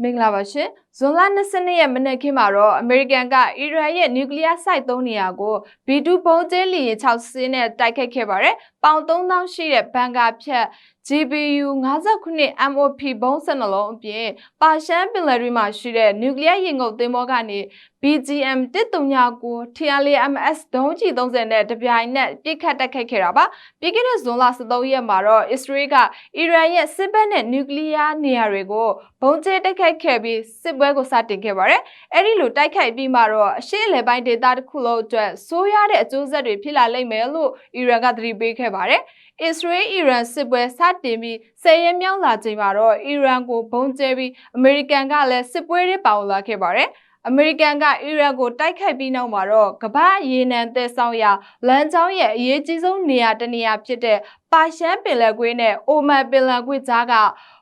မင်္ဂလာပါရှင်ဇွန်လ22ရက်မနေ့ခင်းမှာတော့အမေရိကန်ကအီရန်ရဲ့နျူကလ িয়ার စိုက်3နေရာကို B2 ဘုံကျဲလီရင်6စင်းနဲ့တိုက်ခိုက်ခဲ့ပါတယ်။ ပေါင်3000ရှိတဲ့ဘန်ကာဖြတ် GPU 59 MOP ဘုံ12လုံးအပြင်ပါရှန်ပင်လယ်တွေမှာရှိတဲ့နျူကလ িয়ার ရင်ငုတ်သင်္ဘောကနေ BGM 139 TLMS ဒုံးကျည်30နဲ့တပြိုင်နက်ပြစ်ခတ်တိုက်ခိုက်ခဲ့တာပါ။ပြီးခဲ့တဲ့ဇွန်လ13ရက်မှာတော့အစ္စရေးကအီရန်ရဲ့စစ်ဘက်နဲ့နျူကလ িয়ার နေရာတွေကိုဘုံကျဲတိုက်ခိုက်ခဲ့ပြီးစစ်ပွဲကိုစတင်ခဲ့ပါတယ်။အဲ့ဒီလိုတိုက်ခိုက်ပြီးမှတော့အရှေ့အလယ်ပိုင်းဒေသတစ်ခုလုံးအတွက်ဆိုးရတဲ့အကျိုးဆက်တွေဖြစ်လာလိမ့်မယ်လို့အီရန်ကသတိပေးခဲ့ ပါတယ်။အစ္စရေးအီရန်စစ်ပွဲစတင်ပြီးဆယ်ရက်မြောက်လာချိန်မှာတော့အီရန်ကိုဘုံကျဲပြီးအမေရိကန်ကလည်းစစ်ပွဲတွေပါဝင်လာခဲ့ပါတယ်။အမေရိကန်ကအီရန်ကိုတိုက်ခိုက်ပြီးနောက်မှာတော့ကမ္ဘာရေနံသဲဆောင်ရာလမ်းကြောင်းရဲ့အရေးကြီးဆုံးနေရာတစ်နေရာဖြစ်တဲ့ပါရှန်ပင်လယ်ကွေးနဲ့အိုမန်ပင်လယ်ကွေးကြားက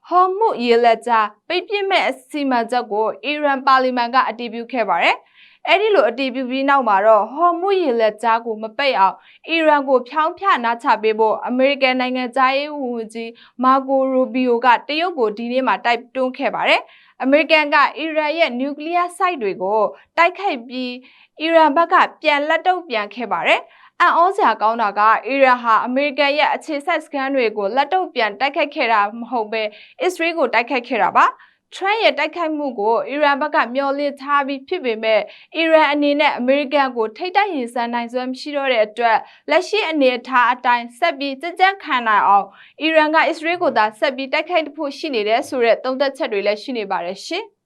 ဟော်မုရေလက်ကြားပိတ်ပစ်မဲ့အစီအမံချက်ကိုအီရန်ပါလီမန်ကအတည်ပြုခဲ့ပါတယ်။ အဲ့ဒီလိုအတည်ပြုပြီးနောက်မှာတော့ဟော်မုရေလက်ကြားကိုမပိတ်အောင်အီရန်ကိုဖြောင်းဖြနာချပေးဖို့အမေရိကန်နိုင်ငံသားရေးဝန်ကြီးမာကိုရိုဘီယိုကတရုတ်ကိုဒီနေ့မှတိုက်တွန်းခဲ့ပါတယ်။အမေရိကန်ကအီရန်ရဲ့နျူကလ িয়ার စိုက်တွေကိုတိုက်ခိုက်ပြီးအီရန်ဘက်ကပြန်လက်တုပ်ပြန်ခဲ့ပါတယ်။အံ့ဩစရာကောင်းတာကအီရန်ဟာအမေရိကန်ရဲ့အခြေဆက်စခန်းတွေကိုလက်တုပ်ပြန်တိုက်ခိုက်ခဲ့တာမဟုတ်ပဲအစ္စရေးကိုတိုက်ခိုက်ခဲ့တာပါ။ ထရန့်ရဲ့တိုက်ခိုက်မှုကိုအီရန်ဘက်ကမျှော်လင့်ထားပြီးဖြစ်ပေမဲ့အီရန်အနေနဲ့အမေရိကန်ကိုထိတ်တိုက်ရင်ဆိုင်နိုင်စွမ်းမရှိတော့တဲ့အတွက်လက်ရှိအနေအထားအတိုင်းဆက်ပြီးကြကြခံနိုင်အောင်အီရန်ကအစ္စရေးကိုသာဆက်ပြီးတိုက်ခိုက်ဖို့ရှိနေတယ်ဆိုတဲ့သုံးသက်ချက်တွေလည်းရှိနေပါတယ်ရှင်။